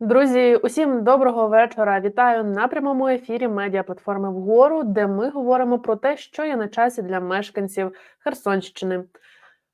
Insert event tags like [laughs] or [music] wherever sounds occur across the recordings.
Друзі, усім доброго вечора. Вітаю на прямому ефірі медіаплатформи Вгору, де ми говоримо про те, що є на часі для мешканців Херсонщини.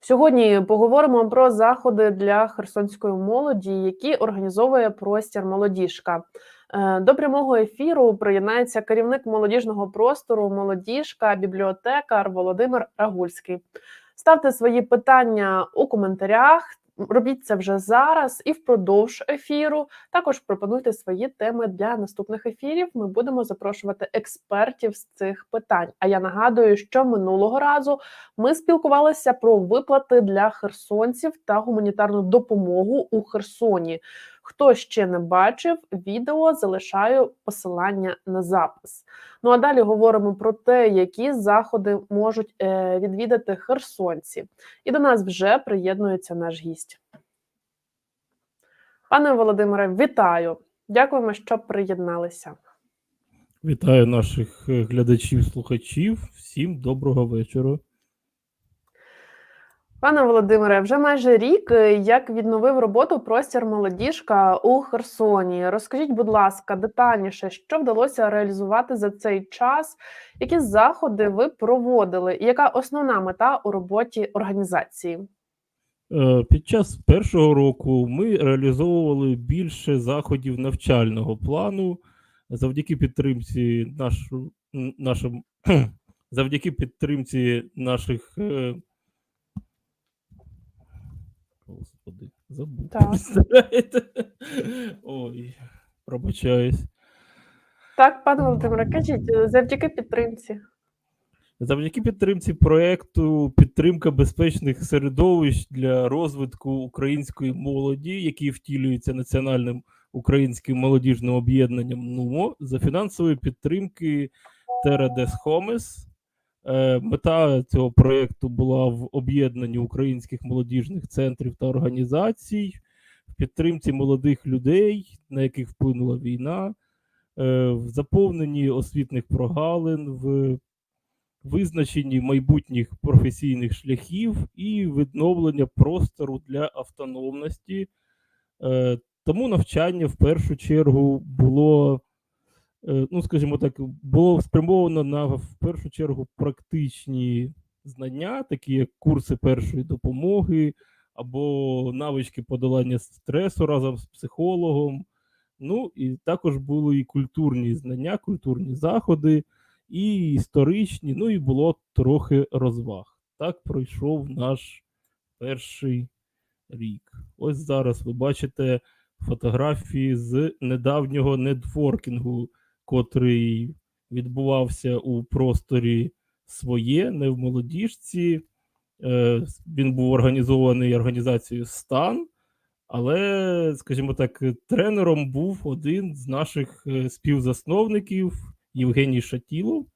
Сьогодні поговоримо про заходи для херсонської молоді, які організовує простір молодіжка. Е, До прямого ефіру приєднається керівник молодіжного простору Молодіжка, бібліотекар Володимир Рагульський. Ставте свої питання у коментарях. Робіть це вже зараз і впродовж ефіру. Також пропонуйте свої теми для наступних ефірів. Ми будемо запрошувати експертів з цих питань. А я нагадую, що минулого разу ми спілкувалися про виплати для херсонців та гуманітарну допомогу у Херсоні. Хто ще не бачив відео, залишаю посилання на запис. Ну а далі говоримо про те, які заходи можуть е, відвідати херсонці. І до нас вже приєднується наш гість. Пане Володимире, вітаю! Дякуємо, що приєдналися. Вітаю наших е, глядачів, слухачів. Всім доброго вечора. Пане Володимире, вже майже рік, е, як відновив роботу простір молодіжка у Херсоні. Розкажіть, будь ласка, детальніше, що вдалося реалізувати за цей час, які заходи ви проводили, і яка основна мета у роботі організації? Е, Під час першого року ми реалізовували більше заходів навчального плану завдяки підтримці нашу, нашим, [clears throat] завдяки підтримці наших. Господи, забув. Так. [laughs] Ой, пробачаюсь. Так, пане Володимире, кажіть, е, завдяки підтримці. Завдяки підтримці проекту підтримка безпечних середовищ для розвитку української молоді, який втілюється національним українським молодіжним об'єднанням НУМО за фінансової підтримки Тередес Хомес. Е, Мета цього проекту була в об'єднанні українських молодіжних центрів та організацій, в підтримці молодих людей, на яких вплинула війна, е, в заповненні освітних прогалин, в визначенні майбутніх професійних шляхів і відновлення простору для автономності. Е, Тому навчання в першу чергу було, ну скажімо так, було спрямовано на в першу чергу практичні знання, такі як курси першої допомоги або навички подолання стресу разом з психологом. Ну і також були і культурні знання, культурні заходи і історичні, ну і було трохи розваг. Так пройшов наш перший рік. Ось зараз ви бачите фотографії з недавнього недворкінгу, котрий відбувався у просторі своє, не в молодіжці. Е, Він був організований організацією Стан. Але, скажімо так, тренером був один з наших е, співзасновників Євгеній Шатілов.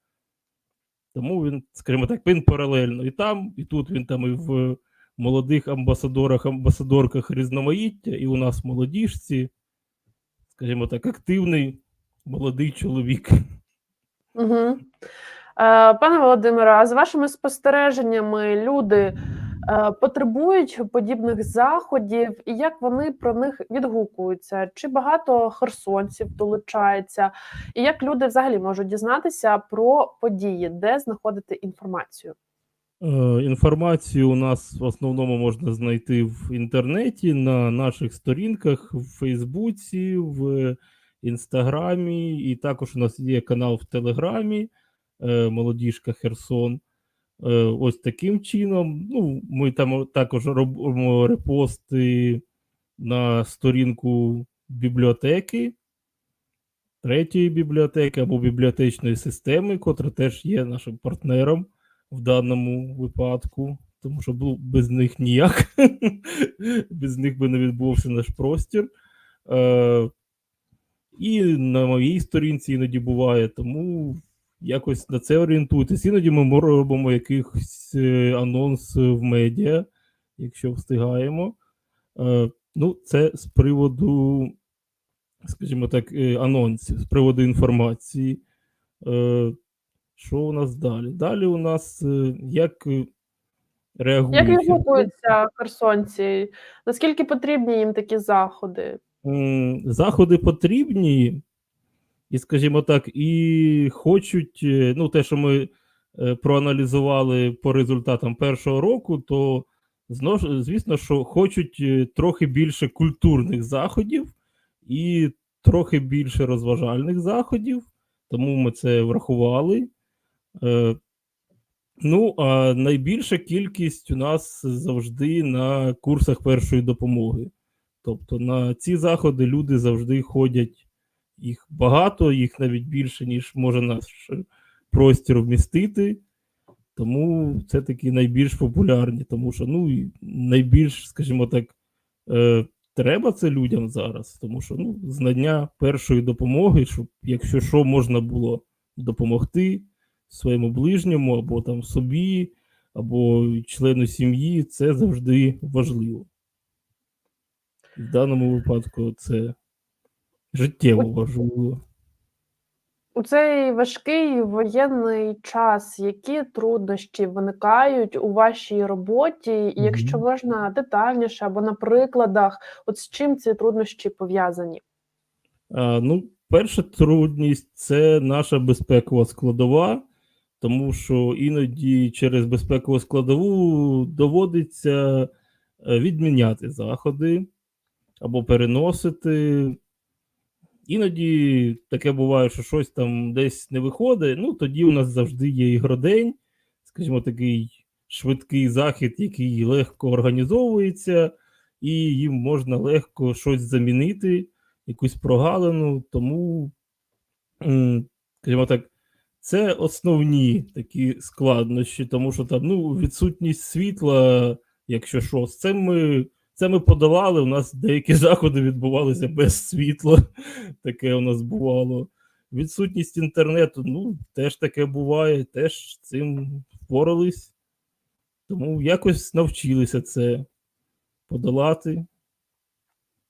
Тому він, скажімо так, він паралельно і там, і тут він там і в молодих амбасадорах, амбасадорках різноманіття, і у нас молодіжці, скажімо так, активний молодий чоловік. Угу. Пане Володимире, а з вашими спостереженнями люди е, потребують подібних заходів, і як вони про них відгукуються? Чи багато херсонців долучається? І як люди взагалі можуть дізнатися про події, де знаходити інформацію? Е, Інформацію у нас в основному можна знайти в інтернеті, на наших сторінках в Фейсбуці, в Інстаграмі, і також у нас є канал в Телеграмі е, Молодіжка Херсон. Е, Ось таким чином. Ну, ми там також робимо репости на сторінку бібліотеки, третьої бібліотеки або бібліотечної системи, котра теж є нашим партнером в даному випадку, тому що бу- без них ніяк. [laughs] без них би не відбувався наш простір. Е, і на моїй сторінці іноді буває, тому якось на це орієнтуйтесь. Іноді ми робимо якийсь е, анонс в медіа, якщо встигаємо. Е, ну, це з приводу, скажімо так, е, анонсів, з приводу інформації. Що у нас далі? Далі у нас як реагують. Як відгукуються херсонці? Наскільки потрібні їм такі заходи? Заходи потрібні, і, скажімо так, і хочуть, е, ну, те, що ми е, проаналізували по результатам першого року, то звісно, що хочуть е, трохи більше культурних заходів і трохи більше розважальних заходів, тому ми це врахували. Ну, а найбільша кількість у нас завжди на курсах першої допомоги. Тобто на ці заходи люди завжди ходять. Їх багато, їх навіть більше, ніж може наш простір вмістити. Тому це такі найбільш популярні, тому що ну, найбільш, скажімо так, е, треба це людям зараз, тому що ну, знання першої допомоги, щоб, якщо що, можна було допомогти своєму ближньому, або там собі, або члену сім'ї, це завжди важливо. В даному випадку це життєво важливо. У цей важкий воєнний час, які труднощі виникають у вашій роботі, і якщо можна детальніше або на прикладах, от з чим ці труднощі пов'язані? А, ну, перша трудність це наша безпекова складова, тому що іноді через безпекову складову доводиться е, відміняти заходи або переносити. Іноді таке буває, що щось там десь не виходить. Ну, тоді у нас завжди є ігродень, скажімо, такий швидкий захід, який легко організовується, і їм можна легко щось замінити, якусь прогалину. Тому, скажімо так, це основні такі складнощі, тому що там ну, відсутність світла, якщо що, з цим ми. Це ми подолали. У нас деякі заходи відбувалися без світла. [laughs] Таке у нас бувало. Відсутність інтернету, ну, теж таке буває, теж цим впорались. Тому якось навчилися це подолати.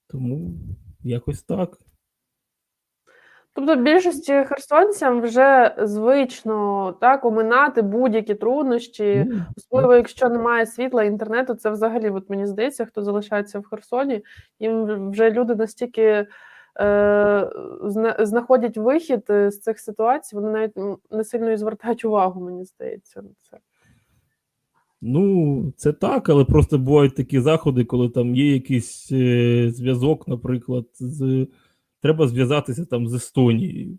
Тому якось так. Тобто більшості херсонцям вже звично так оминати будь-які труднощі, особливо якщо немає світла, інтернету, це взагалі, от мені здається, хто залишається в Херсоні, їм вже люди настільки е, знаходять вихід е, з цих ситуацій, вони навіть не сильно і звертають увагу, мені здається, на це. Ну, це так, але просто бувають такі заходи, коли там є якийсь е, зв'язок, наприклад, з треба зв'язатися там з Естонією.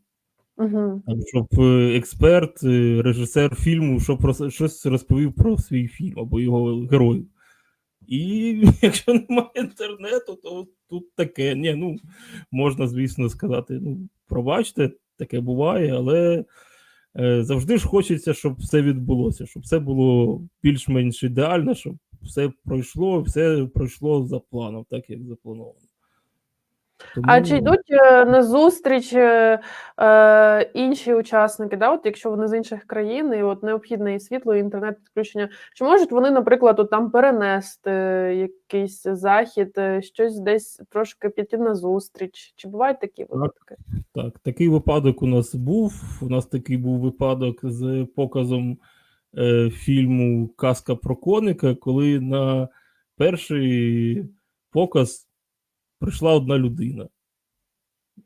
Угу. Там, щоб е, експерт, е, режисер фільму, щоб про щось розповів про свій фільм або його героїв. І [laughs] якщо немає інтернету, то тут таке. Ні, ну можна, звісно, сказати, ну, пробачте, таке буває, але е, завжди ж хочеться, щоб все відбулося, щоб все було більш-менш ідеально, щоб все пройшло, все пройшло за планом, так як заплановано. Тому... А чи йдуть е, на зустріч е, е, інші учасники, да, от якщо вони з інших країн, і от необхідне і світло, і інтернет підключення, чи можуть вони, наприклад, от там перенести якийсь захід, щось десь трошки піти на зустріч? Чи бувають такі випадки? Так, такий випадок у нас був. У нас такий був випадок з показом е, фільму Казка про коника, коли на перший показ прийшла одна людина.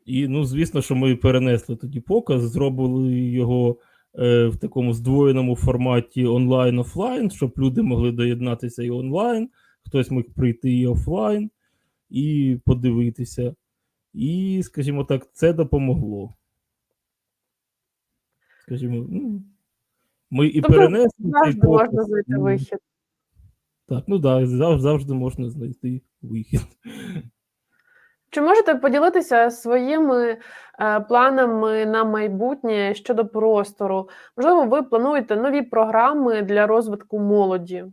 І, ну, звісно, що ми перенесли тоді показ, зробили його е, в такому здвоєному форматі онлайн-офлайн, щоб люди могли доєднатися і онлайн, хтось міг прийти і офлайн, і подивитися. І, скажімо так, це допомогло. Скажімо, ну, ми і Тобто перенесли цей Завжди можна знайти вихід. Так, ну так, да, завжди можна знайти вихід. Чи можете поділитися своїми е, планами на майбутнє щодо простору? Можливо, ви плануєте нові програми для розвитку молоді?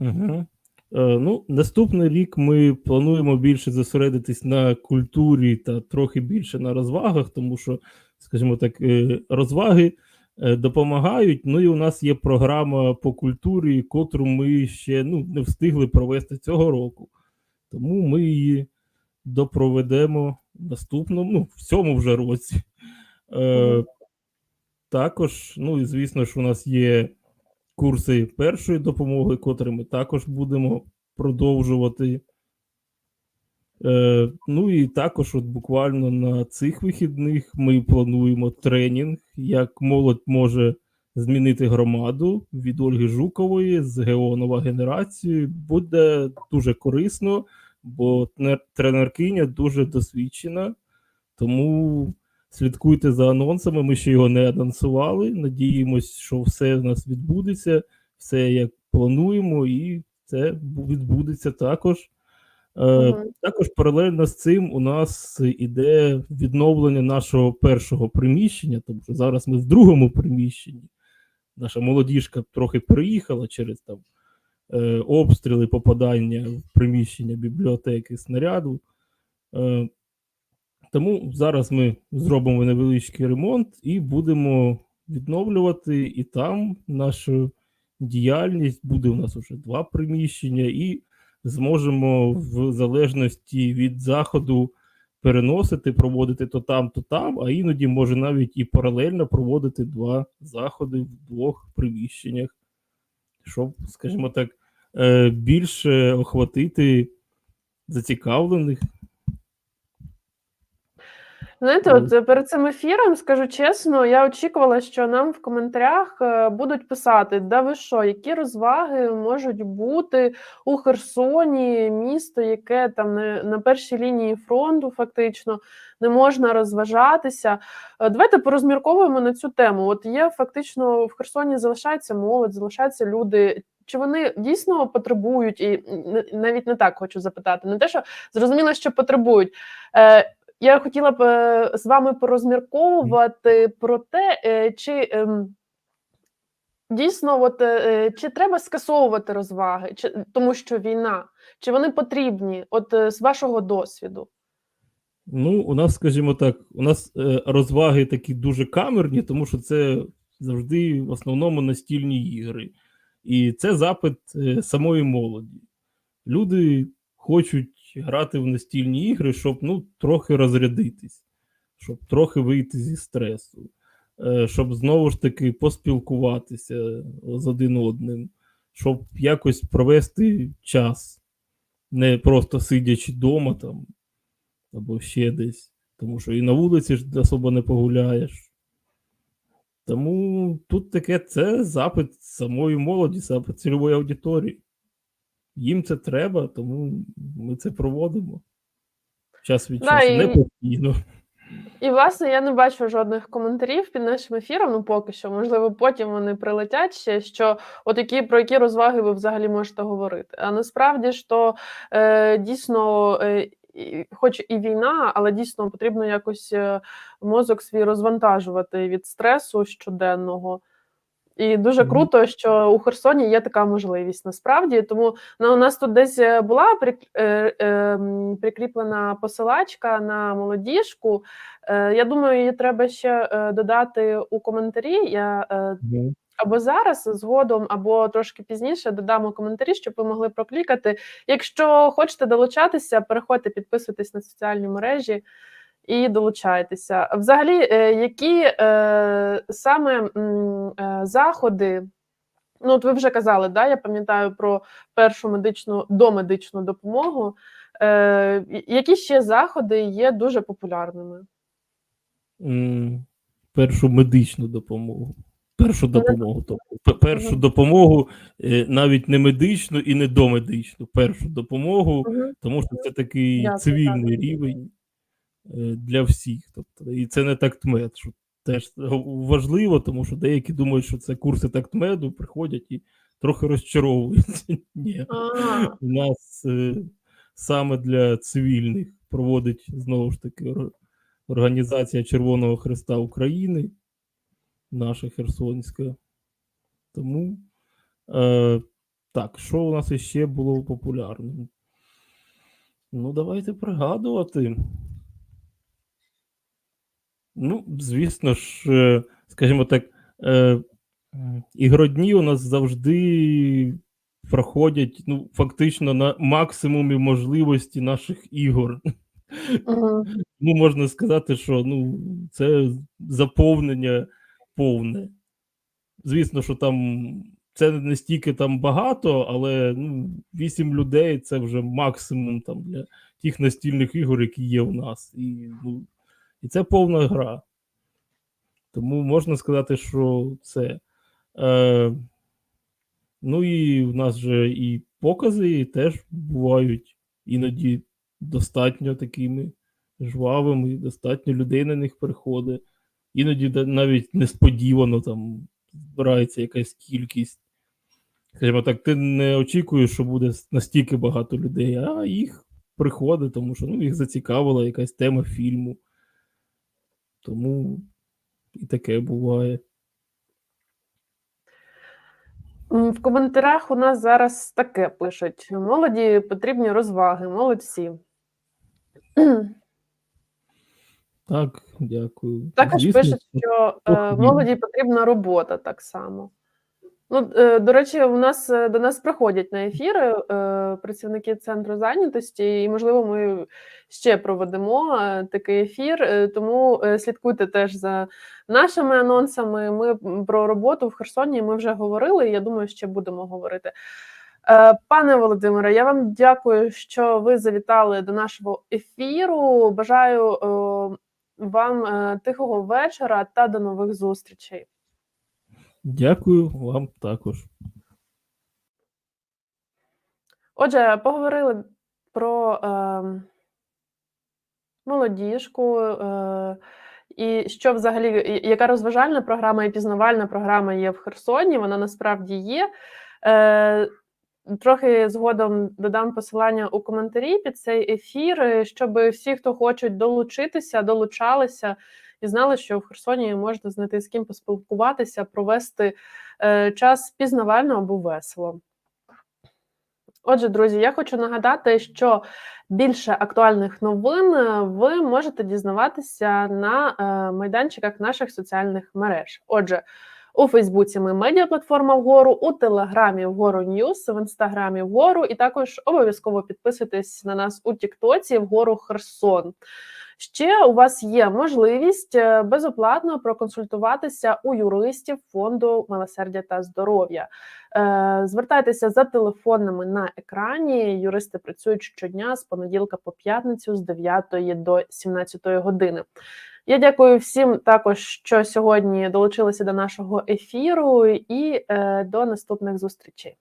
Угу. Е, ну, наступний рік ми плануємо більше зосередитись на культурі та трохи більше на розвагах, тому що, скажімо так, е, розваги е, допомагають. Ну і у нас є програма по культурі, котру ми ще ну, не встигли провести цього року. Тому ми її допроведемо в наступному, ну, в цьому вже році. Е, також, ну і звісно ж, у нас є курси першої допомоги, котрі ми також будемо продовжувати. Е, ну і також, от буквально на цих вихідних ми плануємо тренінг, як молодь може змінити громаду від Ольги Жукової з ГО Нова генерація. Буде дуже корисно, бо тренеркиня дуже досвідчена. Тому слідкуйте за анонсами. Ми ще його не анонсували. Надіємось, що все в нас відбудеться, все як плануємо, і це відбудеться також. Е, Мгм. Також паралельно з цим у нас іде відновлення нашого першого приміщення, тому що зараз ми в другому приміщенні. Наша молодіжка трохи переїхала через там е, обстріли, попадання в приміщення бібліотеки снаряду. Е, тому зараз ми зробимо невеличкий ремонт і будемо відновлювати і там нашу діяльність. Буде у нас вже два приміщення, і зможемо в залежності від заходу переносити, проводити то там, то там, а іноді може навіть і паралельно проводити два заходи в двох приміщеннях, щоб, скажімо так, е, більше охватити зацікавлених. Знаєте, от перед цим ефіром, скажу чесно, я очікувала, що нам в коментарях е, будуть писати, да ви що, які розваги можуть бути у Херсоні, місто, яке там на, на першій лінії фронту, фактично, не можна розважатися. Е, Давайте порозмірковуємо на цю тему. От є фактично в Херсоні залишається молодь, залишаються люди. Чи вони дійсно потребують, і навіть не так хочу запитати, не те, що зрозуміло, що потребують. Е, я хотіла б е, з вами порозмірковувати про те, е, чи ем, дійсно, от, е, чи треба скасовувати розваги, чи, тому що війна, чи вони потрібні, от з вашого досвіду? Ну, у нас, скажімо так, у нас розваги такі дуже камерні, тому що це завжди в основному настільні ігри. І це запит самої молоді. Люди хочуть грати в настільні ігри, щоб ну, трохи розрядитись, щоб трохи вийти зі стресу, е, щоб знову ж таки поспілкуватися з один одним, щоб якось провести час, не просто сидячи вдома там або ще десь. Тому що і на вулиці ж особо не погуляєш. Тому тут таке це запит самої молоді, запит цільової аудиторії. Їм це треба, тому ми це проводимо. Час від часу, і- не постійно. І, власне, я не бачу жодних коментарів під нашим ефіром. Ну, поки що, можливо, потім вони прилетять ще, що от які, про які розваги ви взагалі можете говорити. А насправді ж то е, дійсно, е, хоч і війна, але дійсно потрібно якось е, мозок свій розвантажувати від стресу щоденного. І дуже круто, що у Херсоні є така можливість насправді. Тому ну, у нас тут десь е, була е, е, прикріплена посилачка на молодіжку. Е, я думаю, її треба ще додати у коментарі. Я або зараз згодом, або трошки пізніше додамо коментарі, щоб ви могли проклікати. Якщо хочете долучатися, переходьте, підписуйтесь на соціальні мережі і долучайтеся. Взагалі, е, які е, саме е, заходи? Ну, от ви вже казали, да, я пам'ятаю про першу медичну домедичну допомогу. Е, які ще заходи є дуже популярними? Першу медичну допомогу. Першу допомогу. Тобто, пе- першу допомогу, навіть не медичну і не домедичну. Першу допомогу тому що це такий Дякую, цивільний рівень е, для всіх. Тобто, і це не тактмед, що теж важливо, тому що деякі думають, що це курси тактмеду, приходять і трохи розчаровуються. [laughs] Ні, у нас е, саме для цивільних проводить знову ж таки Організація Червоного Христа України, наша Херсонська. Тому е, так, що у нас іще було популярним? Ну, давайте пригадувати. Ну, звісно ж, е, скажімо так, е, ігродні у нас завжди проходять ну, фактично на максимумі можливості наших ігор. Ну, можна сказати, що ну, це заповнення повне. Звісно, що там це не стільки там багато, але ну, 8 людей це вже максимум там для тих настільних ігор, які є в нас. І, ну, і це повна гра. Тому можна сказати, що це. Е, ну і в нас же і покази і теж бувають іноді достатньо такими жвавими, достатньо людей на них приходить. Іноді навіть несподівано там збирається якась кількість. Скажімо так, ти не очікуєш, що буде настільки багато людей, а їх приходить, тому що ну, їх зацікавила якась тема фільму. Тому і таке буває. В коментарях у нас зараз таке пишуть: молоді потрібні розваги, молодці. Так, дякую. Також пишуть, що е, молоді потрібна робота так само. Ну, е, до речі, у нас е, до нас приходять на ефіри е, працівники центру зайнятості, і можливо, ми ще проведемо такий ефір. Тому слідкуйте теж за нашими анонсами. Ми про роботу в Херсоні ми вже говорили. і Я думаю, ще будемо говорити. Пане Володимире, я вам дякую, що ви завітали до нашого ефіру. Бажаю вам тихого вечора та до нових зустрічей. Дякую вам також. Отже, поговорили про е, молодіжку, е, і що взагалі, яка розважальна програма і пізнавальна програма є в Херсоні. Вона насправді є. Е, Трохи згодом додам посилання у коментарі під цей ефір, е, щоб всі, хто хочуть долучитися, долучалися і знали, що в Херсоні можна знайти з ким поспілкуватися, провести е, час пізнавально або весело. Отже, друзі, я хочу нагадати, що більше актуальних новин е, ви можете дізнаватися на е, майданчиках наших соціальних мереж. Отже, у Фейсбуці ми медіаплатформа вгору, у Телеграмі вгору Ньюс, в інстаграмі вгору, і також обов'язково підписуйтесь на нас у Тіктоці вгору Херсон. Ще у вас є можливість е, безоплатно проконсультуватися у юристів фонду милосердя та здоров'я. Е, Звертайтеся за телефонами на екрані. Юристи працюють щодня з понеділка по п'ятницю з 9 до 17 години. Я дякую всім також, що сьогодні долучилися до нашого ефіру, і е, до наступних зустрічей.